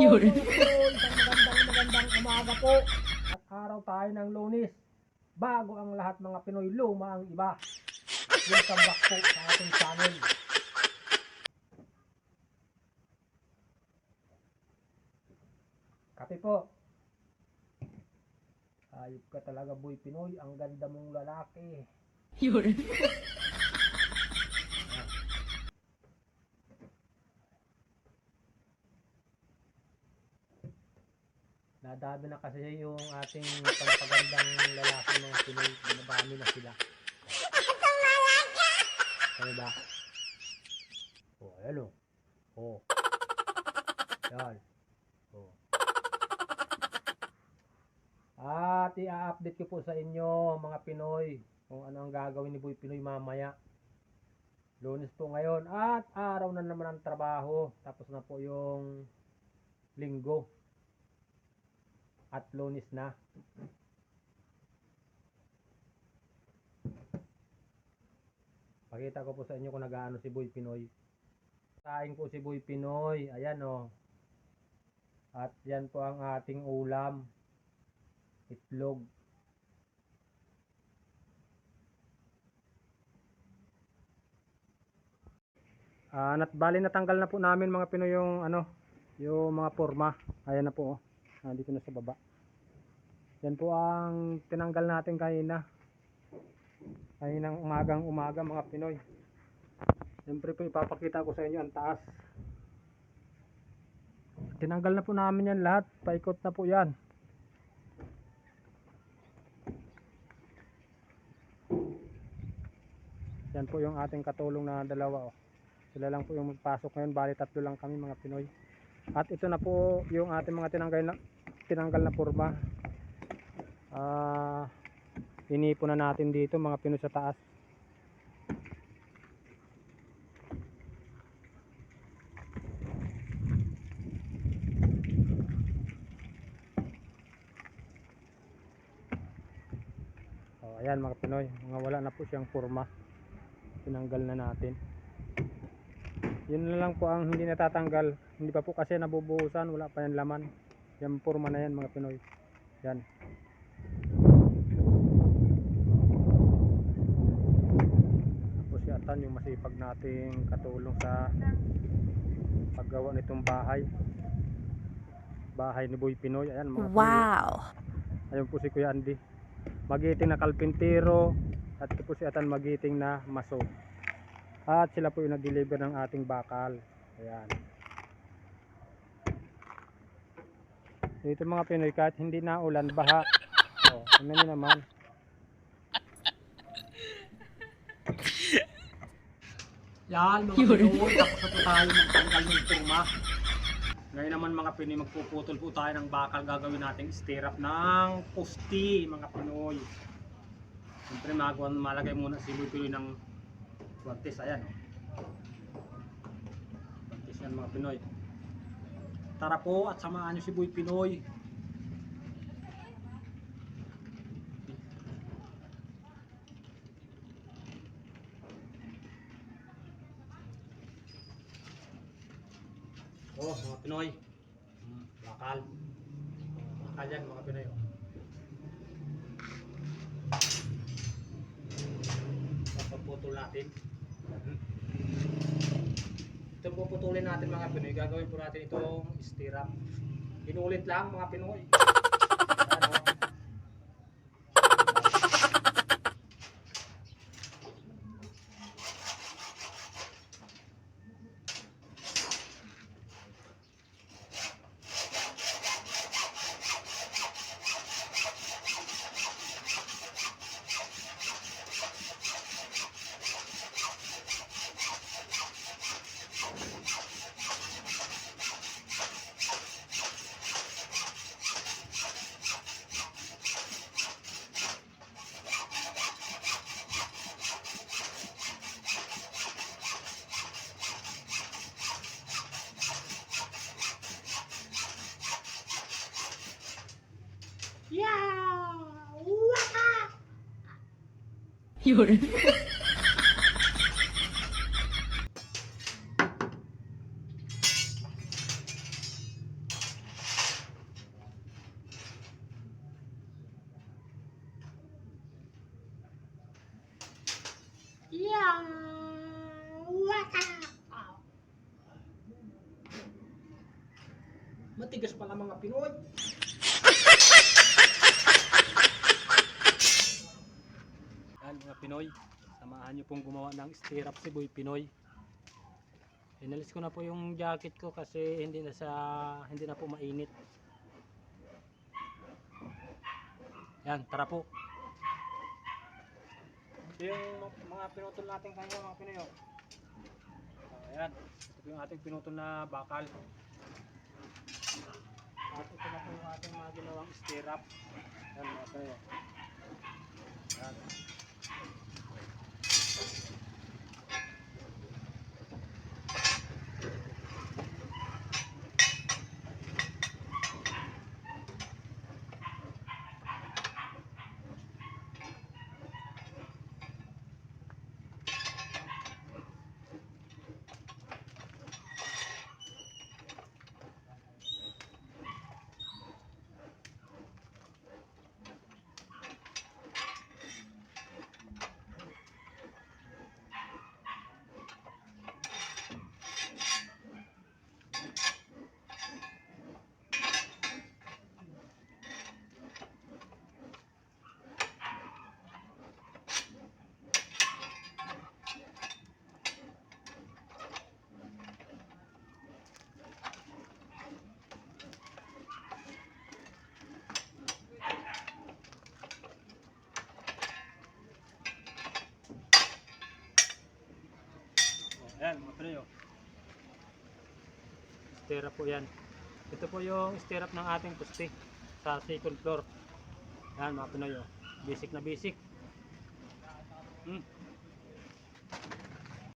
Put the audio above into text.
Yun. magandang magandang umaga po. At araw tayo ng lunis. Bago ang lahat mga Pinoy, luma ang iba. Welcome back po sa ating channel. Kape po. Ayop ka talaga boy Pinoy, ang ganda mong lalaki. Yun. Nadami na kasi yung ating pagpagandang lalaki mga Pinoy. Nadami na sila. Ano ba? Oh, ayan o. Oh. Yan. Oh. At i-update ko po sa inyo mga Pinoy kung ano ang gagawin ni Boy Pinoy mamaya. Lunes po ngayon at araw na naman ang trabaho. Tapos na po yung linggo at lunes na. Pakita ko po sa inyo kung nagaano si Boy Pinoy. Saing po si Boy Pinoy. Ayan o. At yan po ang ating ulam. Itlog. Ah, nat bali natanggal na po namin mga Pinoy yung ano, yung mga forma. Ayan na po oh. Nandito na sa baba. Yan po ang tinanggal natin kanina. Kaninang umagang umaga mga Pinoy. Siyempre po ipapakita ko sa inyo ang taas. Tinanggal na po namin yan lahat. Paikot na po yan. Yan po yung ating katulong na dalawa. Oh. Sila lang po yung magpasok ngayon. Bali tatlo lang kami mga Pinoy. At ito na po yung ating mga tinanggal na tinanggal na forma. Ah, inipon na natin dito mga Pinoy sa taas. Oh, ayan mga Pinoy, mga wala na po siyang forma. Tinanggal na natin. Yun na lang po ang hindi natatanggal. Hindi pa po kasi nabubuhusan, wala pa yan laman. Yan forma na yan mga Pinoy. Yan. Tapos si Atan yung masipag nating katulong sa paggawa nitong bahay. Bahay ni Boy Pinoy. Ayan mga Pinoy. Wow. Ayun po si Kuya Andy. Magiting na kalpintero at ito po si Atan magiting na maso. At sila po yung nag-deliver ng ating bakal. Ayan. Dito mga Pinoy kahit hindi na ulan, baha. O, tingnan nyo naman. Yan mga Yun. Pinoy, tapos na tayo magtanggal ng tuma. Ngayon naman mga Pinoy, magpuputol po tayo ng bakal. Gagawin natin stirrup ng posti mga Pinoy. Siyempre magawa, malagay muna si Pinoy ng guantes. Ayan. oh. Guantes yan mga Pinoy. Tara po at samahan nyo si Boy Pinoy. Oh, mga Pinoy. Hmm, bakal. Bakal yan mga Pinoy. oh. Papaputol natin. Ito puputulin natin mga Pinoy. Gagawin po natin itong stirrup. Inulit lang mga Pinoy. 有人。Matigas pala mga Pinoy. Pinoy, samahan nyo pong gumawa ng stirrup si Boy Pinoy. Inalis ko na po yung jacket ko kasi hindi na sa hindi na po mainit. Yan, tara po. Ito yung mga pinutol natin kanina mga Pinoy. oh. Ayan, ito yung ating pinutol na bakal. At ito na po yung ating mga ginawang stirrup. Yan mga Pinoy. oh. Yan. Oh, Ayan, mga Pinoy. oh. Stirrup po yan. Ito po yung stirrup ng ating pusti sa second floor. Yan mga Pinoy. oh. Basic na basic. Hmm.